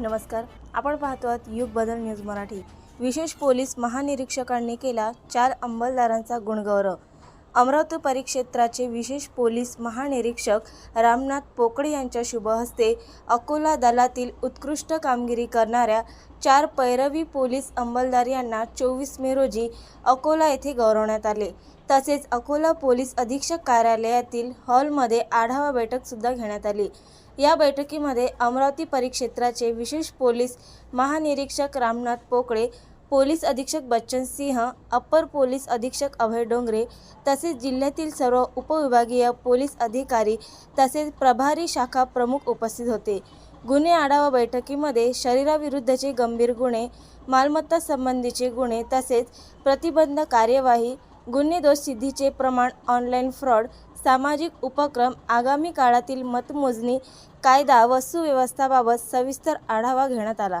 नमस्कार. आपण पाहतो आहात युग बदल न्यूज मराठी. विशेष पोलीस महानिरीक्षकांनी केला चार अंमलदारांचा गुणगौरव. अमरावती परिक्षेत्राचे विशेष पोलीस महानिरीक्षक रामनाथ पोकळे यांच्या शुभहस्ते अकोला दलातील उत्कृष्ट कामगिरी करणाऱ्या चार पैरवी पोलीस अंमलदार यांना चोवीस मे रोजी अकोला येथे गौरवण्यात आले. तसेच अकोला पोलीस अधीक्षक कार्यालयातील हॉलमध्ये आढावा बैठकसुद्धा घेण्यात आली. या बैठकीमध्ये अमरावती परिक्षेत्राचे विशेष पोलीस महानिरीक्षक रामनाथ पोकळे पोलीस अधीक्षक बच्चन सिंह अप्पर पोलीस अधीक्षक अभय डोंगरे तसेच जिल्ह्यातील सर्व उपविभागीय पोलीस अधिकारी तसेच प्रभारी शाखा प्रमुख उपस्थित होते. गुन्हे आढावा बैठकीमध्ये शरीराविरुद्धचे गंभीर गुन्हे मालमत्ता संबंधीचे गुन्हे तसेच प्रतिबंध कार्यवाही गुन्हे दोष सिद्धीचे प्रमाण ऑनलाईन फ्रॉड सामाजिक उपक्रम आगामी काळातील मतमोजणी कायदा व सुव्यवस्थाबाबत सविस्तर आढावा घेण्यात आला.